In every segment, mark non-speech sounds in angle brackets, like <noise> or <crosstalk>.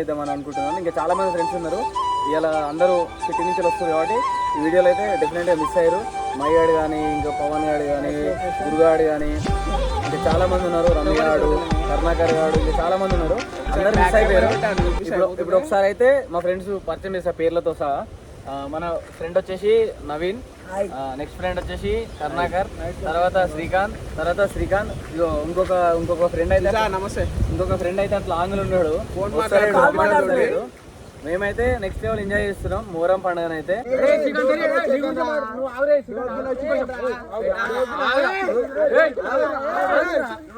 చేద్దామని అనుకుంటున్నాను. ఇంకా చాలా మంది ఫ్రెండ్స్ ఉన్నారు. ఇలా అందరూ సిటీ నుంచి వస్తారు కాబట్టి ఈ వీడియోలో అయితే డెఫినెట్గా మిస్ అయ్యారు. మయ్యాడు కానీ ఇంకా పవన్ గాడు కానీ గురుగాడు కానీ ఇంకా చాలా మంది ఉన్నారు రమ్యగాడు కర్ణాకర్ గాడు ఇంకా చాలా మంది ఉన్నారు. అందరూ మిస్ అయిపోయారు. ఇప్పుడు ఇప్పుడు ఒకసారి అయితే మా ఫ్రెండ్స్ పరిచయం చేసా పేర్లతో సహా మన ఫ్రెండ్ వచ్చేసి నవీన్ నెక్స్ట్ ఫ్రెండ్ వచ్చేసి కరుణాకర్ తర్వాత శ్రీకాంత్ తర్వాత శ్రీకాంత్ ఇగో ఇంకొక ఇంకొక ఫ్రెండ్ అయితే నమస్తే ఇంకొక ఫ్రెండ్ అయితే అట్లా ఆంగ్లు ఉన్నాడు. మేమైతే నెక్స్ట్ లెవెల్ ఎంజాయ్ చేస్తున్నాం మోరం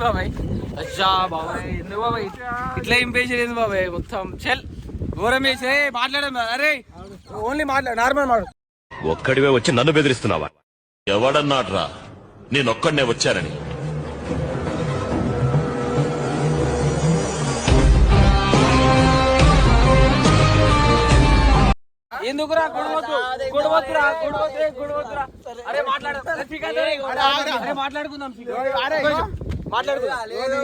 బాబాయ్ అచ్చా బాబాయ్ ఎందుకు బాబాయ్? ఇట్లా ఇంపేషన్ ఏంది బాబాయ్ మొత్తం చెల్. ఘోరం వేసి మాట్లాడడం అరే ఓన్లీ మాట్లాడు నార్మల్ మాట్లాడు ఒక్కడివే వచ్చి నన్ను బెదిరిస్తున్నావా? ఎవడన్నాడ్రా? నేనొక్కడనే వచ్చానని. ఎందుకురా గొడవద్దు గొడవద్దురా గొడవద్దు గొడవద్దురా అరే మాట్లాడు. అరే మాట్లాడుకుందాం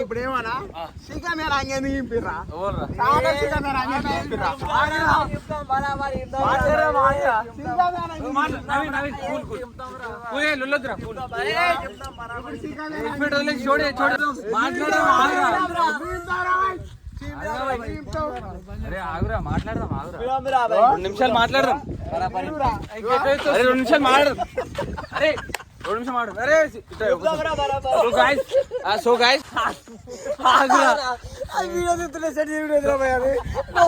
ఇప్పుడు ఏమన్నా? చికెన్ నేను అంగేందుకు ఇంపిర్రా? అంగేందుకు చూడే, చూడే. మాట్లాడదాం. అరే ఆగురా మాట్లాడదాం ఆగురా రెండు నిమిషాలు మాట్లాడదాం అరే రెండు నిమిషాలు మాట్లాడదాం అరే రెండు నిమిషాలు మాట్లాడు అరే సో గాయస్ సో గాయస్ ఆగురా సో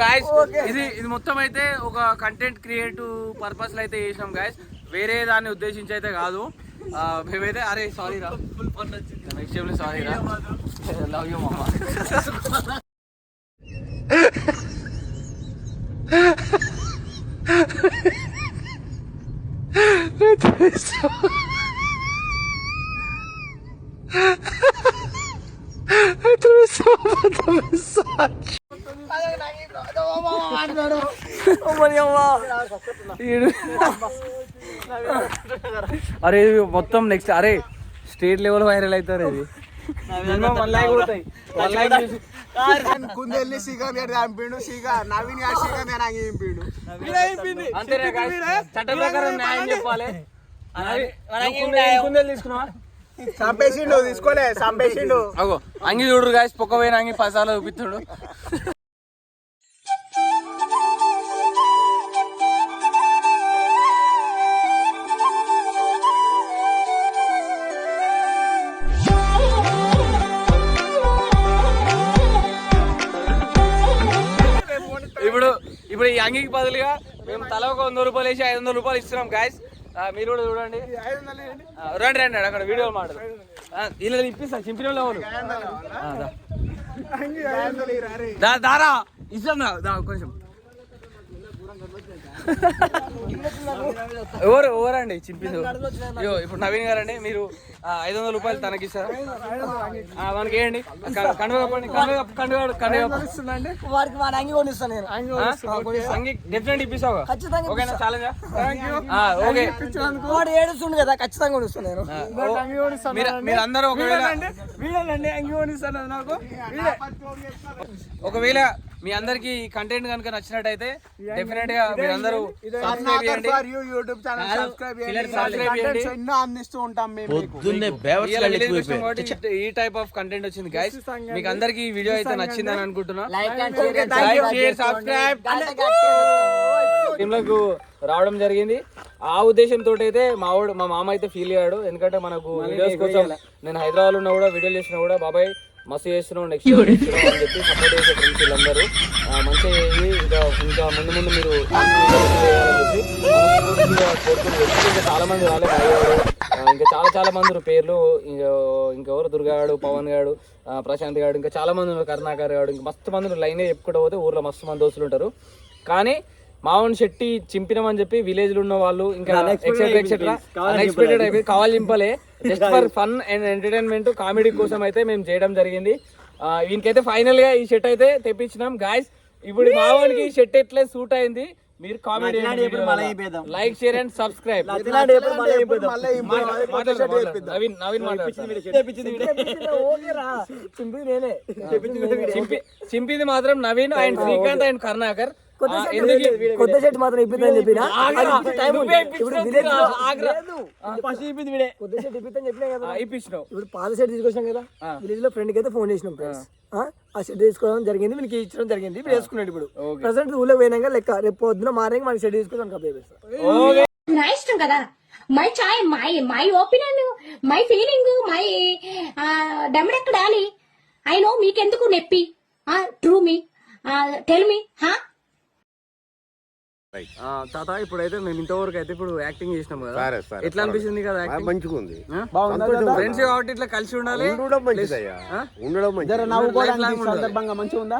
గాయస్ ఇది ఇది మొత్తం అయితే ఒక కంటెంట్ క్రియేటివ్ పర్పస్లో అయితే చేసినాం గాయస్ వేరే దాన్ని ఉద్దేశించి అయితే కాదు మేమైతే అరే సారీ రా. సారీ రా. లవ్ యూ మమ్మ అరే మొత్తం నెక్స్ట్ అరే స్టేట్ లెవెల్ వైరల్ అవుతారు ఇది. కుందెల్లి గారు చంపిండు నవీన్ గారు? చట్ట ప్రకారం న్యాయం చెప్పాలి. తీసుకున్నావా? చంపేసిండు తీసుకోలే చంపేసిండు. అగో అంగి చూడరు గాయస్ పొక్క పోయిన అంగి పసాలు చూపిస్తాడు ఇప్పుడు ఈ అంగికి బదులుగా మేము తల ఒక వంద రూపాయలు వేసి ఐదు వందల రూపాయలు ఇస్తున్నాం గాయస్ మీరు కూడా చూడండి. రండి రండి అక్కడ వీడియో మాట్లాడు ఇలా ఇప్పిస్తాను చింపిన వాళ్ళు దారా ఇస్తాం కొంచెం. <laughs> ఎవరు ఎవరండి? చింపింది. ఇప్పుడు నవీన్ గారండి మీరు ఆ, ఐదు వందల రూపాయలు తనకి ఇస్తారా మనకి వేయండి క- కండువ కప్పండి కండువ కండువ కప్ప. వారికి వాడు అంగి కొనిస్తాను నేను? అంగి డెఫినెట్ ఇప్పిస్తావు ఓకేనా ఛాలెంజ్ ఓకే. వాడు ఏడుస్తుండు కదా ఖచ్చితంగా కొనిస్తాను నేను. మీరు- మీరందరూ ఒకవేళ వీడేనండి అంగి కొనిస్తాను నాకు. ఒకవేళ మీ అందరికి ఈ కంటెంట్ కనుక నచ్చినట్టయితే డెఫినెట్గా మీరందరూ సబ్స్క్రైబ్ చేయండి. యూట్యూబ్ ఛానల్ సబ్స్క్రైబ్ చేయండి. ఎన్నో అందిస్తూ ఉంటాం మేము ఈ టైప్ ఆఫ్ కంటెంట్ వచ్చింది గైస్ మీకు అందరికి ఈ వీడియో అయితే నచ్చిందని అనుకుంటున్నా. Like and share subscribe. టీంలకు రావడం జరిగింది. ఆ ఉద్దేశంతో అయితే మా వాడు మా మామ అయితే ఫీల్ అయ్యాడు ఎందుకంటే మనకు వీడియోస్ కోసం నేను హైదరాబాద్ ఉన్నా కూడా వీడియోలు చేసినా కూడా బాబాయ్ మస్తు చేస్తున్నావు నెక్స్ట్ అని చెప్పి సపోర్ట్ చేసే ఫ్రెండ్స్ వీళ్ళందరూ. మంచిగా చేయి ఇంకా ఇంకా ముందు ముందు మీరు ఇంకా చాలా మంది రాలే రాయేవాడు ఆ, ఇంకా చాలా చాలా మంది పేర్లు ఇంకా ఇంకెవరు దుర్గా గాడు పవన్ గాడు ఆ, ప్రశాంత్ గాడు ఇంకా చాలా మంది ఉన్నారు. కరుణాకర్ గాడు ఇంకా మస్తు మంది లైన్ చెప్పుకుంటూ పోతే ఊర్లో మస్తు మంది దోస్తులు ఉంటారు. కానీ మావన్ శెట్టి చింపినామని చెప్పి విలేజ్లో ఉన్న వాళ్ళు ఇంకా ఎక్సెట్రా ఎక్సెట్రా అన్ఎక్స్పెక్టెడ్ కావాలి చింపలే just for fun and entertainment comedy కోసం అయితే మేము చేయడం జరిగింది. వీనికైతే ఫైనల్గా ఈ షర్ట్ అయితే తెప్పించినాం. గాయస్ ఇప్పుడు మావానికి ఈ షర్ట్ ఎట్లే సూట్ అయింది? మీరు comedy like share and subscribe Naveen Naveen <laughs> చింపి నేనే. చింపి చింపింది మాత్రం నవీన్ అండ్ శ్రీకాంత్ అండ్ కర్ణాకర్. కొత్త షర్ట్ మాత్రం ఇప్పిద్దని చెప్పిన? ఇప్పుడు. కొత్త షర్ట్ ఇప్పిద్దని చెప్పినా కదా ఇప్పుడు పాత షర్ట్ కదా? విలేజ్లో ఫ్రెండ్కి అయితే ఫోన్ చేసినాం ఫ్రెండ్స్. ఆ. షర్ట్ తీసుకోవడం జరిగింది మీకు ఇచ్చడం జరిగింది. ఇప్పుడు వేసుకున్నాడు ఇప్పుడు. ప్రజెంట్ ఊళ్ళో పోయినాక లెక్క రేపు పొద్దున మార్నింగ్ మనకి నా ఇష్టం కదా. My chai my my opinion my feeling my డెమడెక్కడాలి I know మీకెందుకు నొప్పి? ట్రూ మీ? టెల్ మీ హా? తాత ఇప్పుడైతే మేము ఇంతవరకు అయితే ఇప్పుడు యాక్టింగ్ చేసినాం కదా. ఎట్లా అనిపిస్తుంది కదా యాక్టింగ్ మంచిగా ఉంది. ఫ్రెండ్స్ కాబట్టి ఇట్లా కలిసి ఉండాలి? ఉండడం మంచిదయ్యా ఉండడం మంచిది. నవ్వుకోవడానికి సందర్భంగా మంచిగా ఉందా?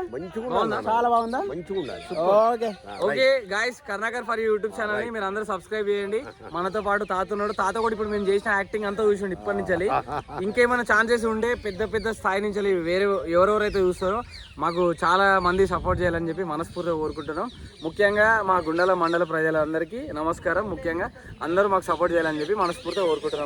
చాలా బాగుందా? మంచిగా ఉండాలి. Okay. Okay. Guys Karnakar for YouTube ఛానల్ని మీరు అందరూ సబ్స్క్రైబ్ చేయండి. మనతో పాటు తాత ఉన్నాడు. తాత కూడా ఇప్పుడు మేము చేసిన యాక్టింగ్ అంతా చూసిండు ఇప్పటి నుంచి ఇంకేమైనా ఛాన్సెస్ ఉంటే పెద్ద పెద్ద స్థాయి నుంచి వేరే ఎవరెవరైతే చూస్తారో మాకు చాలా మంది సపోర్ట్ చేయాలని చెప్పి మనస్ఫూర్తిగా కోరుకుంటున్నాం. ముఖ్యంగా మా జిల్లాల మండల ప్రజలందరికీ నమస్కారం. ముఖ్యంగా అందరూ మాకు సపోర్ట్ చేయాలని చెప్పి మనస్ఫూర్తిగా కోరుకుంటున్నాం